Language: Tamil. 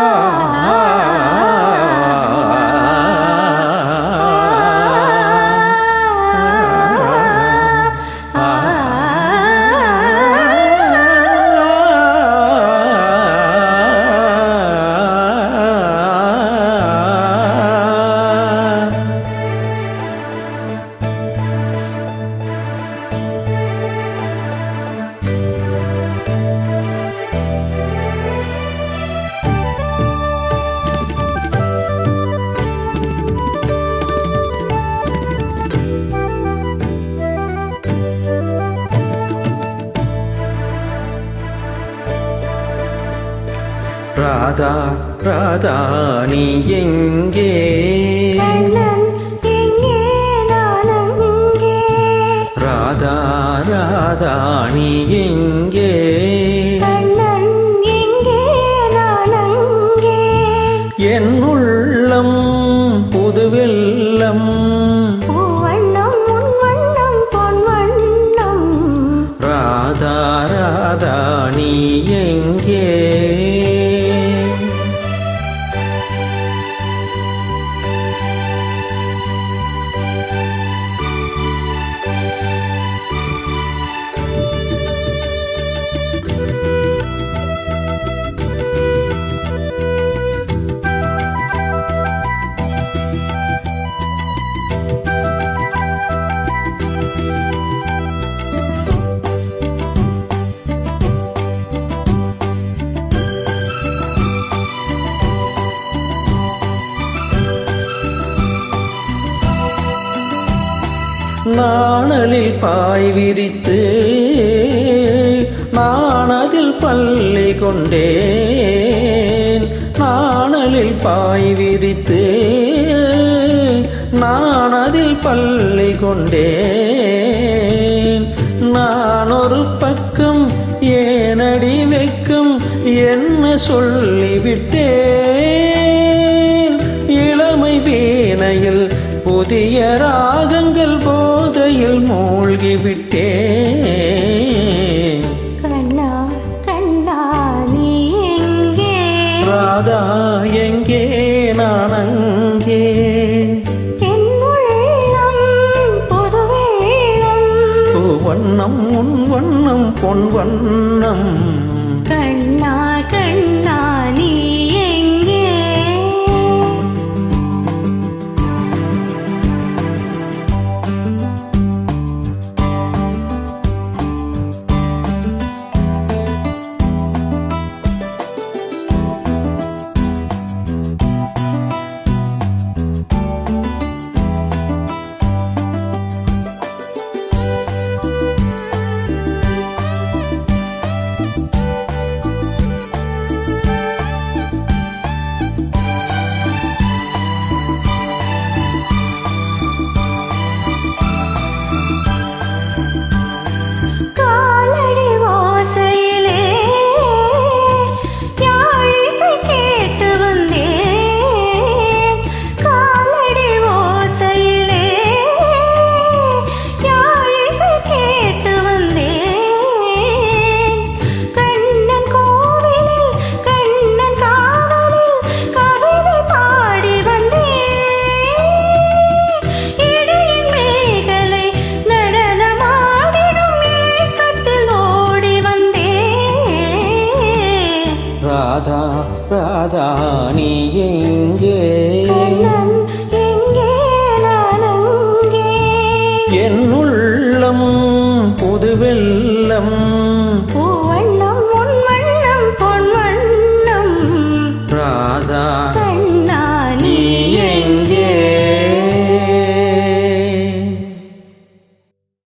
Ah. ராதா ராதா நீ எங்கே? ராதா ராதா நீ எங்கே? என் உள்ளம் புதுவெல்லம் ராதா ராதா நீ எங்கே? நாணலில் பாய் விரித்து நான் அதில் பள்ளி கொண்டேன். நாணலில் பாய் விரித்து நான் அதில் பள்ளி கொண்டேன். நான் ஒரு பக்கம் ஏனடி வைக்கும் என்ன சொல்லிவிட்டேன். இளமை வீணையில் புதிய ராகங்கள் போதையில் மூழ்கிவிட்டேன். கண்ணா கண்ணா நீ எங்கே? ராதா எங்கே? நான் அங்கே. வண்ணம் உன் வண்ணம் பொன் வண்ணம். ராதா ராதா நீ எங்கே? என் உள்ளம் புதுவெல்லம் ராதா